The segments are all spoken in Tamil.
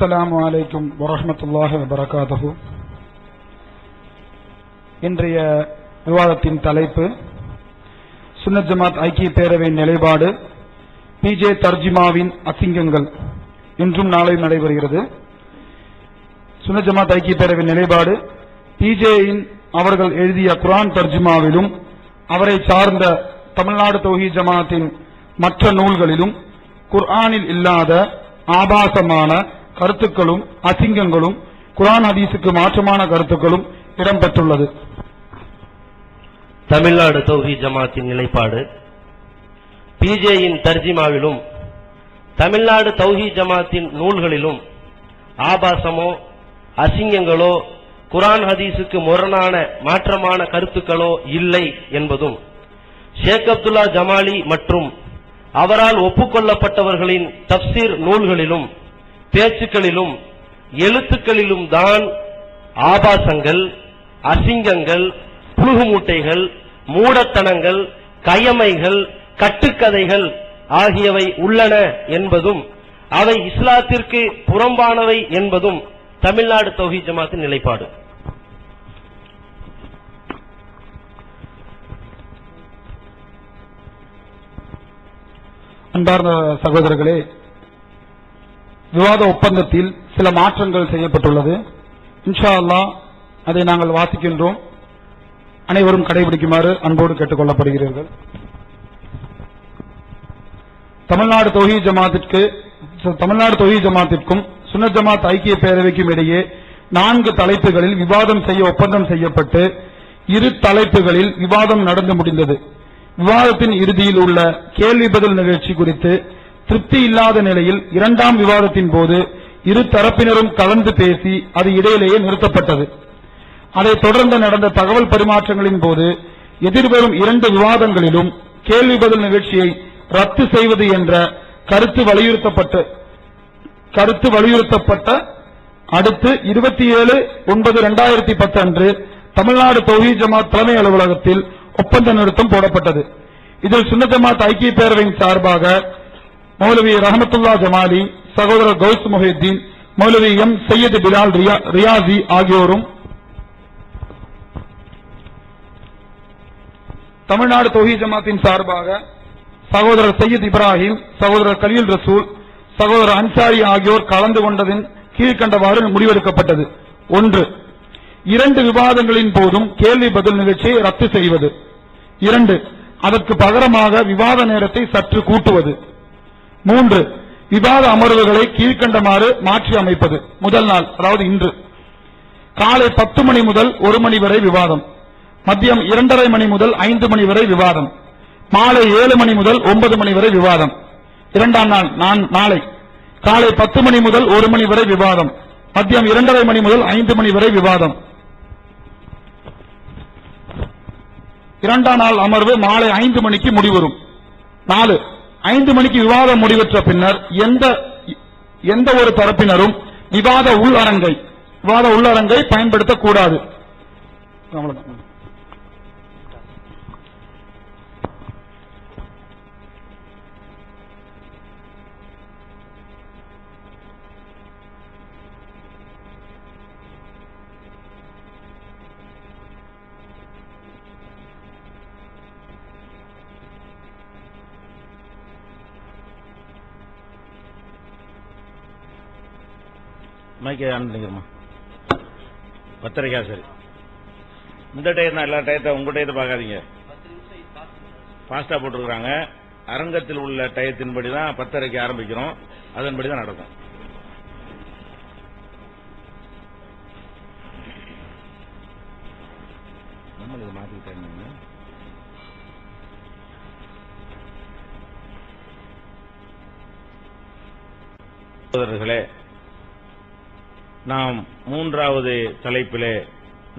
அஸ்லாம் வலைக்கும் வரஹ்மத்துல்லாஹி வபரகாத்துஹு. இன்றைய விவாதத்தின் தலைப்பு சுன்னத் ஜமாத் ஐக்கிய பேரவை நிலைப்பாடு பிஜே தர்ஜிமாவின் அசிங்கங்கள். இன்றும் நாளை நடைபெறுகிறது. சுன்னத் ஜமாத் ஐக்கிய பேரவை நிலைப்பாடு பிஜேயின் அவர்கள் எழுதிய குர்ஆன் தர்ஜிமாவிலும் அவரை சார்ந்த தமிழ்நாடு தொஹி ஜமாத்தின் மற்ற நூல்களிலும் குர்ஆனில் இல்லாத ஆபாசமான கருத்துக்களும் அசிங்கங்களும் குரான் ஹதீஸுக்கு மாற்றமான கருத்துக்களும் இடம்பெற்றுள்ளது. தமிழ்நாடு தௌஹி ஜமாத்தின் நிலைப்பாடு. பிஜேயின் தர்ஜிமாவிலும் தமிழ்நாடு தௌஹி ஜமாத்தின் நூல்களிலும் ஆபாசமோ அசிங்கங்களோ குரான் ஹதீஸுக்கு முரணான மாற்றமான கருத்துக்களோ இல்லை என்பதும் ஷேக் அப்துல்லா ஜமாலி மற்றும் அவரால் ஒப்புக்கொள்ளப்பட்டவர்களின் தப்சீர் நூல்களிலும் பேச்சுக்களிலும் எழுத்துக்களிலும் தான் ஆபாசங்கள் அசிங்கங்கள் புழுகுமூட்டைகள் மூடத்தனங்கள் கயமைகள் கட்டுக்கதைகள் ஆகியவை உள்ளன என்பதும் அவை இஸ்லாத்திற்கு புறம்பானவை என்பதும் தமிழ்நாடு தொகை ஜமாத்தின் நிலைப்பாடு. அன்பார்ந்த சகோதரர்களே விவாத ஒப்பந்தத்தில் சில மாற்றங்கள் செய்யப்பட்டுள்ளது. இன்ஷா அல்லாஹ் அதை நாங்கள் வாசிக்கின்றோம். அனைவரும் கடைபிடிக்குமாறு அன்போடு கேட்டுக் கொள்ளப்படுகிறீர்கள் தமிழ்நாடு தொகி ஜமாத்திற்கு தமிழ்நாடு தொகி ஜமாத்திற்கும் சுன்னத் ஜமாத் ஐக்கிய பேரவைக்கும் இடையே நான்கு தலைப்புகளில் விவாதம் செய்ய ஒப்பந்தம் செய்யப்பட்டு இரு தலைப்புகளில் விவாதம் நடந்து முடிந்தது. விவாதத்தின் இறுதியில் உள்ள கேள்வி பதில் நிகழ்ச்சி குறித்து திருப்தி இல்லாத நிலையில் இரண்டாம் விவாதத்தின் போது இரு தரப்பினரும் கலந்து பேசி அது இடையிலேயே நிறுத்தப்பட்டது. அதைத் தொடர்ந்து நடந்த தகவல் பரிமாற்றங்களின் போது எதிர்வரும் இரண்டு விவாதங்களிலும் கேள்வி பதில் நிகழ்ச்சியை ரத்து செய்வது என்ற கருத்து வலியுறுத்தப்பட்டு கருத்து வலியுறுத்தப்பட்ட அடுத்து இருபத்தி ஏழு ஒன்பது இரண்டாயிரத்தி பத்து அன்று தமிழ்நாடு தொகுதி ஜமாத் தலைமை அலுவலகத்தில் ஒப்பந்த நிறுத்தம் போடப்பட்டது. இதில் சுன்ன ஜமாத் ஐக்கிய பேரவையின் சார்பாக மௌலவி ரஹமத்துல்லா ஜமாலி சகோதரர் கௌஸ் முஹித்தீன் மௌலவி எம். சையது பிலால் ரியா- ரியாசி ஆகியோரும் தமிழ்நாடு தொஹி ஜமாத்தின் சார்பாக சகோதரர் சையத் இப்ராஹிம் சகோதரர் கலீல் ரசூல் சகோதரர் அன்சாரி ஆகியோர் கலந்து கொண்டதின் கீழ்கண்டவாறு முடிவெடுக்கப்பட்டது. ஒன்று இரண்டு விவாதங்களின் போதும் கேள்வி பதில் நிகழ்ச்சியை ரத்து செய்வது. இரண்டு அதற்கு பகரமாக விவாத நேரத்தை சற்று கூட்டுவது. மூன்று விவாத அமர்வுகளை கீழ்க்கண்டமாறு மாற்றி அமைப்பது. முதல் நாள் அதாவது இன்று. காலை பத்து மணி முதல் ஒரு மணி வரை விவாதம். மதியம் இரண்டரை மணி முதல் ஐந்து மணி வரை விவாதம். மாலை ஏழு மணி முதல் ஒன்பது மணி வரை விவாதம். இரண்டாம் நாள் நான் நாளை. காலை பத்து மணி முதல் ஒரு மணி வரை விவாதம். மதியம் இரண்டரை மணி முதல் ஐந்து மணி வரை விவாதம். இரண்டாம் நாள் அமர்வு மாலை ஐந்து மணிக்கு முடிவரும் நாலு ஐந்து மணிக்கு விவாதம் முடிவற்ற பின்னர் எந்த எந்த ஒரு தரப்பினரும் விவாத உள்ளரங்கை விவாத உள்ளரங்கை பயன்படுத்தக்கூடாது அவ்வளவுதான். மைக்கை ஆன் பண்ணிக்கிறோமா பத்தரைக்கா சரி. இந்த டயர் தான் எல்லா டயத்தை உங்க டயத்தை பார்க்காதீங்க. ஃபாஸ்டா போட்டிருக்கிறாங்க. அரங்கத்தில் உள்ள டயத்தின்படி தான் பத்தரைக்கு ஆரம்பிக்கிறோம். அதன்படி தான் நடக்கும். நம்ம இதை மாற்றிக்கிட்டேன் சகோதரர்களே நாம் மூன்றாவது தலைப்பிலே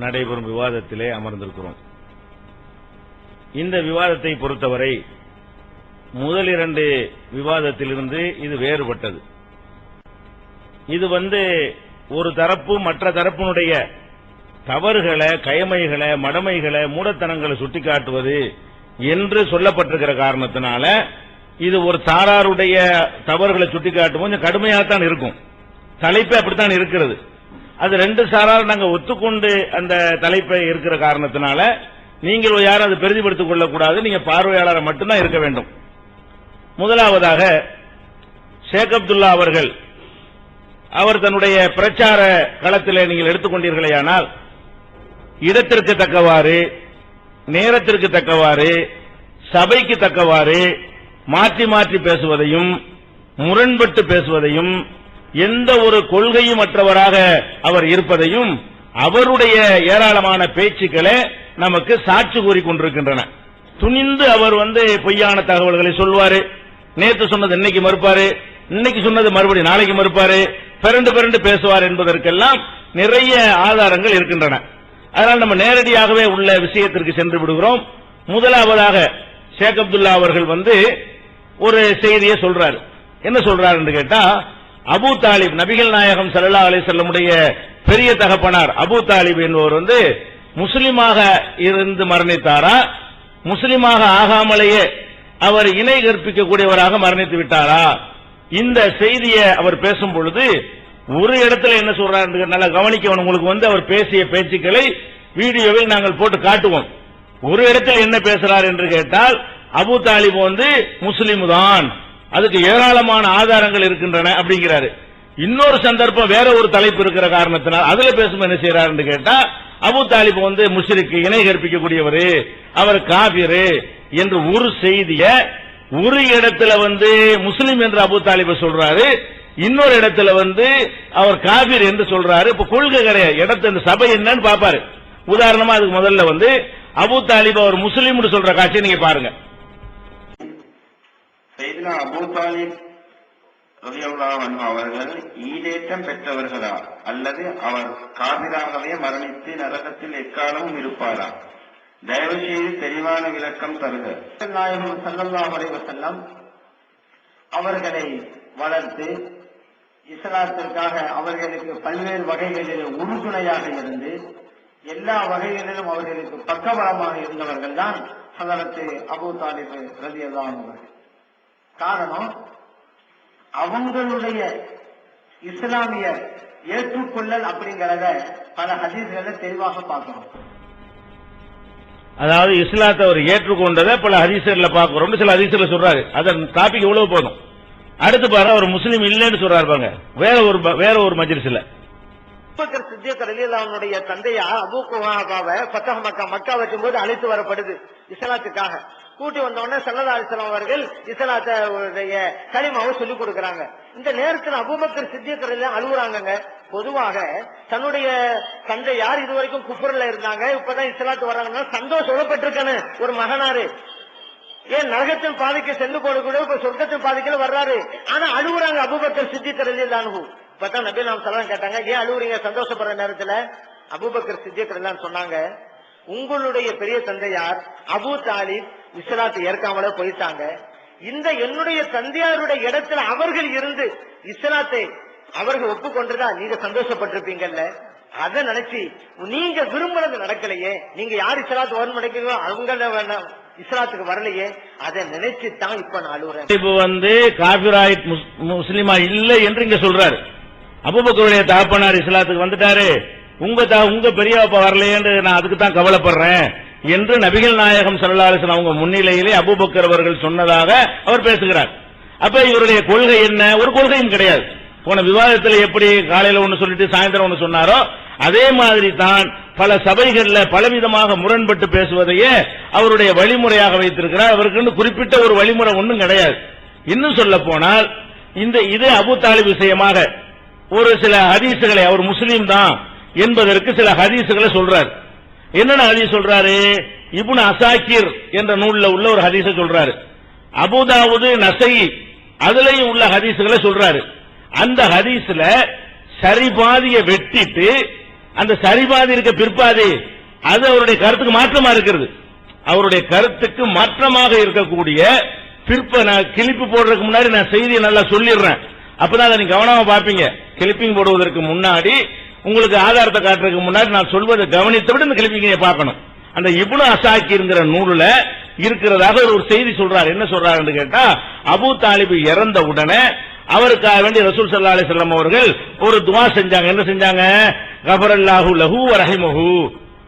நடைபெறும் விவாதத்திலே அமர்ந்திருக்கிறோம். இந்த விவாதத்தை பொறுத்தவரை முதல் இரண்டு விவாதத்திலிருந்து இது வேறுபட்டது. இது வந்து ஒரு தரப்பு மற்ற தரப்பினுடைய தவறுகளை கயமைகளை மடமைகளை மூடத்தனங்களை சுட்டிக்காட்டுவது என்று சொல்லப்பட்டிருக்கிற காரணத்தினால இது ஒரு தாராருடைய தவறுகளை சுட்டிக்காட்டும் கொஞ்சம் கடுமையாகத்தான் இருக்கும். தலைப்பே அப்படித்தான் இருக்கிறது. அது ரெண்டு சாரால் நாங்க ஒத்துக்கொண்டு அந்த தலைப்பை இருக்கிற காரணத்தினால நீங்கள் யாரும் அதை பெரிதுபடுத்திக் கொள்ளக்கூடாது. நீங்க பார்வையாளரை மட்டும்தான் இருக்க வேண்டும். முதலாவதாக ஷேக் அப்துல்லா அவர்கள் அவர் தன்னுடைய பிரச்சார களத்தில் நீங்கள் எடுத்துக்கொண்டீர்களேயானால் இடத்திற்கு தக்கவாறு நேரத்திற்கு தக்கவாறு சபைக்கு தக்கவாறு மாற்றி மாற்றி பேசுவதையும் முரண்பட்டு பேசுவதையும் எந்த ஒரு கொள்கையும் அற்றவராக அவர் இருப்பதையும் அவருடைய ஏராளமான பேச்சுக்களை நமக்கு சாட்சி கூறிக்கொண்டிருக்கின்றன துணிந்து அவர் வந்து பொய்யான தகவல்களை சொல்வாரு. நேத்து சொன்னது இன்னைக்கு மறுப்பாரு. இன்னைக்கு சொன்னது மறுபடி நாளைக்கு மறுப்பாரு. பிறண்டு பிறண்டு பேசுவார் என்பதற்கெல்லாம் நிறைய ஆதாரங்கள் இருக்கின்றன. அதனால் நம்ம நேரடியாகவே உள்ள விஷயத்திற்கு சென்று விடுகிறோம். முதலாவதாக ஷேக் அப்துல்லா அவர்கள் வந்து ஒரு செய்தியை சொல்றாரு. என்ன சொல்றாரு என்று கேட்டா அபு தாலிப் நபிகள் நாயகம் சல்லா அலி செல்லமுடைய பெரிய தகப்பனார் அபு தாலிப் என்பவர் வந்து முஸ்லிமாக இருந்து மரணித்தாரா? முஸ்லிமாக ஆகாமலேயே அவர் இணை கற்பிக்கக்கூடியவராக மரணித்து விட்டாரா? இந்த செய்தியை அவர் பேசும் பொழுது ஒரு இடத்துல என்ன சொல்றாரு நல்லா கவனிக்கணும் உங்களுக்கு வந்து அவர் பேசிய பேச்சுக்களை வீடியோவில் நாங்கள் போட்டு காட்டுவோம். ஒரு இடத்தில் என்ன பேசுறார் என்று கேட்டால் அபு தாலிப் வந்து முஸ்லிம் தான். அதுக்கு ஏராளமான ஆதாரங்கள் இருக்கின்றன அப்படிங்கிறாரு. இன்னொரு சந்தர்ப்பம் வேற ஒரு தலைப்பு இருக்கிற காரணத்தினால் அதுல பேசும் என்ன செய்யறாருன்னு கேட்டா அபு தாலிப் வந்து முஸ்லிக்கு இணை கற்பிக்கக்கூடியவர் அவர் காபிரு என்று ஒரு செய்திய ஒரு இடத்துல வந்து முஸ்லிம் என்று அபு தாலிப சொல்றாரு இன்னொரு இடத்துல வந்து அவர் காபிர் என்று சொல்றாரு. இப்ப கொள்கை கிடையாது. இடத்து இந்த சபை என்னன்னு பாப்பாரு உதாரணமா அதுக்கு முதல்ல வந்து அபு தாலிப் அவர் முஸ்லீம்னு சொல்ற காட்சியை நீங்க பாருங்க. செய்தினா அபூ தாலிப் அவர்கள் ஈடேற்றம் பெற்றவர்களா? அல்லது அவர் காதிராகவே மரணித்து நரகத்தில் எக்காலமும் இருப்பாரா? தயவு செய்து தெளிவான விளக்கம் தருக. நாயகம் ஸல்லல்லாஹு அலைஹி அவர்களை வளர்த்து இஸ்லாத்திற்காக அவர்களுக்கு பல்வேறு வகைகளில் உறுதுணையாக இருந்து எல்லா வகைகளிலும் அவர்களுக்கு பக்கபலமாக இருந்தவர்கள் தான் ஹதரத்து அபூ தாலிப் ரலியல்லாஹு அன்ஹு அவர்கள். காரணம் அவங்களுடைய இஸ்லாமிய ஏற்றுக்கொள்ளல் அப்படிங்கறத பல ஹதீஸ்களை தெளிவாக பார்க்கிறோம். அதாவது இஸ்லாத்தை அவர் ஏற்றுக்கொண்டதை பல ஹதீசர்ல பார்க்கிறோம். சில ஹதீசர்ல சொல்றாரு. அதன் டாபிக் இவ்வளவு போதும்? அடுத்து பாரு அவர் முஸ்லீம் இல்லைன்னு சொல்றாரு பாருங்க. வேற ஒரு வேற ஒரு மஜ்லிஸ்ல. அபூபக்கர் சித்திக் ரலியல்லாஹுடைய தந்தையா அபூ குஹாபாவை ஃபத்தஹ் மக்கா மக்கா வைக்கும்போது அழைத்து வரப்படுது இஸ்லாத்துக்காக. கூட்டி வந்த உடனே அவர்கள் இஸ்லாத்துடைய கனிமாவை சொல்லிக் கொடுக்குறாங்க. இந்த நேரத்தில் அபூபக்கர் சித்திக் அழுகுறாங்கங்க. பொதுவாக தன்னுடைய தந்தை யார் இதுவரைக்கும் குப்பரில் இருந்தாங்க இப்பதான் இஸ்லாத்து வர்றாங்கன்னா சந்தோஷம் பெற்றிருக்கணும் ஒரு மகனாரு. ஏன் நரகத்தின் பாதைக்கு சென்று போட கூட இப்ப சொர்க்கத்தின் பாதைக்குள்ள வர்றாரு. ஆனா அழுகுறாங்க அபுபக்கர் சித்திக் அனுபவம் இப்பதான் நபி நாம் சலாம் கேட்டாங்க ஏன் அழுகுறீங்க? சந்தோஷப்படுற நேரத்துல? அபூபக்கர் சித்திக் சொன்னாங்க உங்களுடைய பெரிய தந்தையார் அபு தாலிப். இஸ்லாத்தை ஏற்காமலே போயிட்டாங்க. இந்த என்னுடைய தந்தையாருடைய இடத்துல அவர்கள் இருந்து இஸ்லாத்தை அவர்கள் ஒப்புக்கொண்டுதான் நீங்க சந்தோஷப்பட்டிருப்பீங்கல்ல? அதை நினைச்சு நீங்க விரும்புறது நடக்கலையே நீங்க யார் இஸ்லாத்து வரும் நினைக்கிறீங்களோ அவங்க இஸ்லாத்துக்கு வரலையே அதை நினைச்சு தான் இப்ப நான் அழுகுறேன் இப்ப வந்து காபிராயிட் முஸ்- முஸ்லிமா இல்லை என்று இங்க சொல்றாரு. அபுபக்கருடைய தகப்பனார் இஸ்லாத்துக்கு வந்துட்டாரு. உங்க உங்க பெரியப்பா வரலையேன்னு நான் அதுக்கு தான் கவலைப்படுறேன். என்று நபிகள் நாயகம் சல்லாசன் அவங்க முன்னிலையிலே அபுபக்கர் அவர்கள் சொன்னதாக அவர் பேசுகிறார். அப்ப இவருடைய கொள்கை என்ன? ஒரு கொள்கையும் கிடையாது. போன விவாதத்தில் எப்படி காலையில ஒன்று சொல்லிட்டு சாயந்தரம் ஒன்று சொன்னாரோ அதே மாதிரி தான் பல சபைகள்ல பலவிதமாக முரண்பட்டு பேசுவதையே அவருடைய வழிமுறையாக வைத்திருக்கிறார். அவருக்குன்னு குறிப்பிட்ட ஒரு வழிமுறை ஒன்றும் கிடையாது. இன்னும் சொல்ல போனால் இந்த இது அபு தாலிப் விஷயமாக ஒரு சில ஹதீசுகளை அவர் முஸ்லீம் தான் என்பதற்கு சில ஹதீசுகளை சொல்றார். என்னென்ன ஹதீஸ் சொல்றாரு? இபுன் அசாக்கிர் என்ற நூல்ல உள்ள ஒரு ஹதீஸை சொல்றாரு. அபுதாவுது நசை அதுலயும் உள்ள ஹதீஸுகளை சொல்றாரு. அந்த ஹதீஸ்ல சரிபாதிய வெட்டிட்டு அந்த சரிபாதி இருக்க பிற்பாதி அது அவருடைய கருத்துக்கு மாற்றமா இருக்கிறது. அவருடைய கருத்துக்கு மாற்றமாக இருக்கக்கூடிய பிற்ப நான் கிளிப்பு போடுறதுக்கு முன்னாடி நான் செய்தியை நல்லா சொல்லிடுறேன். அப்பதான் அதை நீங்க கவனமா பாப்பீங்க கிளிப்பிங் போடுவதற்கு முன்னாடி உங்களுக்கு ஆதாரத்தை காட்டுறதுக்கு முன்னாடி நான் சொல்வதை கவனித்து விட இந்த கிளிப்பிங்க பார்க்கணும். அந்த இப்னு இருக்கிற நூலுல இருக்கிறதாக ஒரு செய்தி சொல்றாரு. என்ன சொல்றாருன்னு கேட்டா அபு தாலிபு இறந்த உடனே அவருக்காக வேண்டி ரசூல் சல்லா அலி சொல்லம் அவர்கள் ஒரு துவா செஞ்சாங்க. என்ன செஞ்சாங்க? கஃபரல்லாஹு லஹு வ ரஹிமஹு.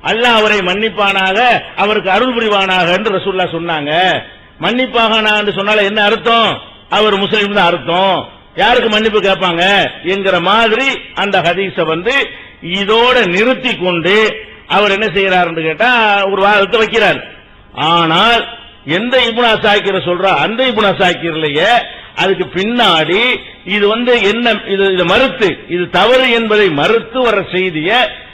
அல்லாஹ் அவரை மன்னிப்பானாக அவருக்கு அருள் புரிவானாக என்று ரசூல்லா சொன்னாங்க. மன்னிப்பாக என்று சொன்னால என்ன அர்த்தம்? அவர் முஸ்லீம் தான் அர்த்தம். யாருக்கு மன்னிப்பு கேட்பாங்க? என்கிற மாதிரி அந்த ஹதீஸ வந்து இதோட நிறுத்தி கொண்டு அவர் என்ன செய்யறாருன்னு கேட்டா ஒரு வாதத்தை வைக்கிறார். ஆனால் எந்த இபுனா சாக்கிர சொல்றா அந்த இபுன் இல்லையே அதுக்கு பின்னாடி இது வந்து என்ன இது இது மறுத்து இது தவறு என்பதை மறுத்து வர செய்திய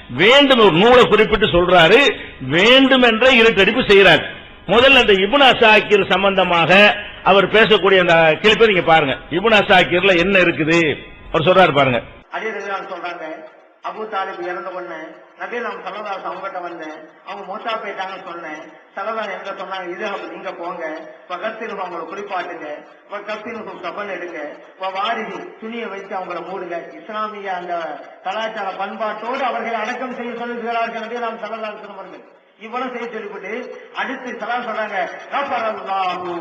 வேண்டும் ஒரு நூலை குறிப்பிட்டு சொல்றாரு வேண்டும் என்ற இருட்டடிப்பு செய்யறாரு முதல்ல இந்த இபுனா சாக்கிர் சம்பந்தமாக அவர் பேசக்கூடிய அந்த கிளிப்பை நீங்க பாருங்க. இபுனா சாக்கிர்ல என்ன இருக்குது? அவர் சொல்றாரு பாருங்க. அதே சொல்றாங்க. அபு தாலிப் இறந்த உடனே நபி நாம் சல்லல்லாஹு அவங்ககிட்ட வந்தேன். அவங்க மோசா போயிட்டாங்கன்னு சொன்னேன். சல்லல்லாஹு எங்க சொன்னாங்க? இது நீங்க போங்க. பக்கத்தில் அவங்கள குளிப்பாட்டுங்க. கப்பினுக்கும் கபன் எடுங்க. வாரிகி துணியை வச்சு அவங்கள மூடுங்க. இஸ்லாமிய அந்த கலாச்சார பண்பாட்டோடு அவர்களை அடக்கம் செய்ய சொல்லுகிறார்கள் நபி நாம் சலதாஸ் சொன்னவர்கள் இவ்வளவு செய்ய சொல்லிவிட்டு அடுத்து சலாம் சொல்றாங்க. கஃபரல்லாஹு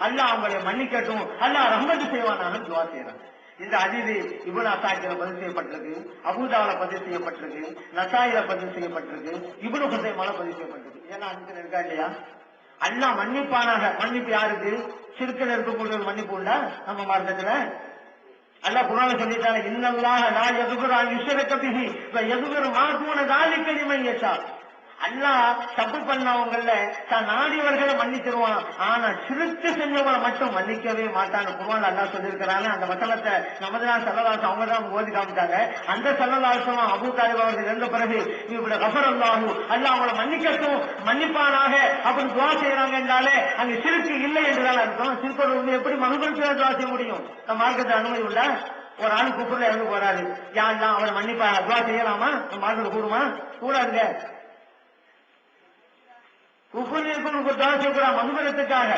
அல்லாஹ் அவங்களை மன்னிக்கட்டும். அல்லாஹ் ரஹ்மத் செய்வானாக துவா செய்யறாங்க இந்த அதிதி இவன் அசாக்கில பதிவு செய்யப்பட்டிருக்கு. அபூதாவில பதிவு செய்யப்பட்டிருக்கு. நசாயில பதிவு செய்யப்பட்டிருக்கு. இவனு ஹுசைமால பதிவு செய்யப்பட்டிருக்கு. ஏன்னா அஞ்சு இருக்கா இல்லையா? அல்லா மன்னிப்பானாக. மன்னிப்பு யாருக்கு? சிறுக்கில் இருக்கக்கூடிய மன்னிப்பு உண்டா? நம்ம மார்க்கத்துல. அல்ல குரான சொல்லிட்டாங்க இன்னல்லாஹ நான் யதுகுரு அன் யுஷ்ரக பிஹி வ யதுகுரு மா தூன அல்லா அல்லாஹ் தப்பு பண்ணவங்கள தான் நாடியவர்களை மன்னிச்சிருவான். ஆனா சிறுத்து செஞ்சவங்களை மட்டும் மன்னிக்கவே மாட்டான் குருவான் அல்லாஹ் சொல்லியிருக்கிறாங்க. அந்த வசனத்தை நமதுதான் செல்லதாசம் அவங்க தான் ஓதி காமிச்சாங்க. அந்த செல்லதாசம் அபு தாலிப் அவர்கள் இருந்த பிறகு இப்படி கபர் அல்லாகும் அல்ல அவங்கள மன்னிக்கட்டும் மன்னிப்பானாக அப்படின்னு துவா செய்யறாங்க என்றாலே அங்க சிறுக்கு இல்லை என்றுதான் அர்த்தம் சிறுக்கோடு வந்து எப்படி மனுகளுக்கு துவா செய்ய முடியும்? நம்ம மார்க்கத்தில் அனுமதி உள்ள ஒரு ஆள் குப்பர்ல இறந்து போறாரு. யாருலாம் அவரை மன்னிப்பா? துவா செய்யலாமா? நம்ம கூடுமா? கூடாதுங்க. குப்பர்களுக்கும் துவா செய்யக்கூடாது மதுபரத்துக்காக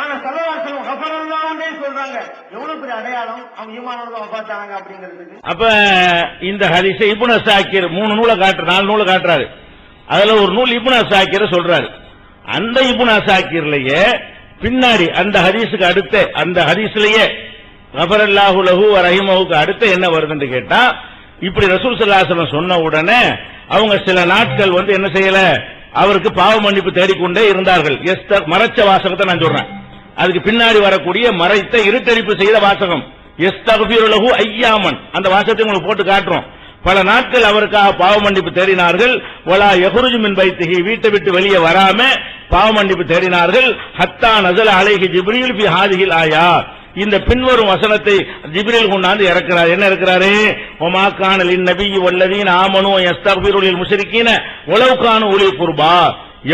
ஆனா சலவாசனம் கபரல்லாண்டே சொல்றாங்க. எவ்வளவு பெரிய அடையாளம்? அவங்க ஈமானவங்க பார்த்தாங்க அப்படிங்கிறதுக்கு. அப்ப இந்த ஹரிச இபுன அசாக்கிர் மூணு நூலை காட்டுற நாலு நூலை காட்டுறாரு. அதுல ஒரு நூல் இபுன அசாக்கிர சொல்றாரு. அந்த இபுன அசாக்கிர்லயே பின்னாடி அந்த ஹரிசுக்கு அடுத்த அந்த ஹரிசுலயே கபரல்லாஹு லஹு ரஹிமஹுக்கு அடுத்து என்ன வருதுன்னு கேட்டா இப்படி ரசூல் சல்லாசலம் சொன்ன உடனே அவங்க சில நாட்கள் வந்து என்ன செய்யல? அவருக்கு பாவ மன்னிப்பு தேடிக்கொண்டே இருந்தார்கள். எஸ்தர் மறைச்ச வாசகத்தை நான் சொல்றேன். அதுக்கு பின்னாடி வரக்கூடிய மறைத்த இருட்டடிப்பு செய்த வாசகம். எஸ்தகுலகு ஐயாமன். அந்த வாசகத்தை உங்களுக்கு போட்டு காட்டுறோம். பல நாட்கள் அவருக்காக பாவ மன்னிப்பு தேடினார்கள். ஒலா எகுருஜு மின் வீட்டை விட்டு வெளியே வராம பாவ மன்னிப்பு தேடினார்கள். ஹத்தா நசல் அலைஹி ஜிப்ரீல் பி ஹாதிகில் ஆயா. இந்த பின்வரும் வசனத்தை ஜிபிரில் கொண்டாந்து இறக்கிறார். என்ன இருக்கிறாரு ஒமா காணலின் நபி வல்லதீன் ஆமனு எஸ்தபீருளில் முஷரிக்கீன உளவுக்கான ஒளி குர்பா.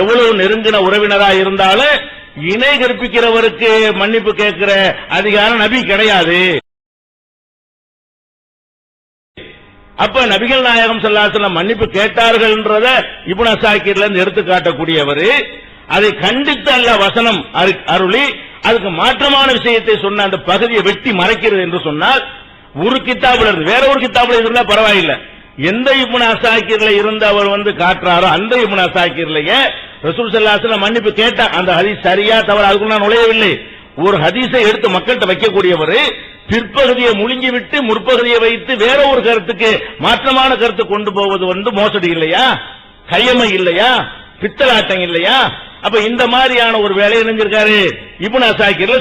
எவ்வளவு நெருங்கின உறவினரா இருந்தாலும் இணை கற்பிக்கிறவருக்கு மன்னிப்பு கேட்கிற அதிகாரம் நபி கிடையாது. அப்ப நபிகள் நாயகம் ஸல்லல்லாஹு மன்னிப்பு கேட்டார்கள்ன்றத இபுன சாக்கிர்ல இருந்து எடுத்து காட்டக்கூடியவர் அதை கண்டித்து அல்ல வசனம் அரு- அருளி அதுக்கு மாற்றமான விஷயத்தை சொன்ன அந்த பகுதியை வெட்டி மறைக்கிறது என்று சொன்னால் ஒரு கித்தாபுல இருந்து வேற ஒரு கித்தாபுல இருந்தா பரவாயில்லை. எந்த இப்னு அசாக்கிர்ல இருந்து அவர் வந்து காட்டுறாரோ அந்த இப்னு அசாக்கிர்லயே ரசூல் ஸல்லல்லாஹு மன்னிப்பு கேட்டா அந்த ஹதீஸ் சரியா தவறு? அதுக்குள்ள நான் நுழையவில்லை. ஒரு ஹதீஸை எடுத்து மக்கள்கிட்ட வைக்கக்கூடியவர் பிற்பகுதியை முழுங்கி விட்டு முற்பகுதியை வைத்து வேற ஒரு கருத்துக்கு மாற்றமான கருத்து கொண்டு போவது வந்து மோசடி இல்லையா? கையமை இல்லையா? பித்தலாட்டம் இல்லையா? அப்ப இந்த மாதிரியான ஒரு வேலையை நினைஞ்சிருக்காரு இப்னு அசாக்கிர்ல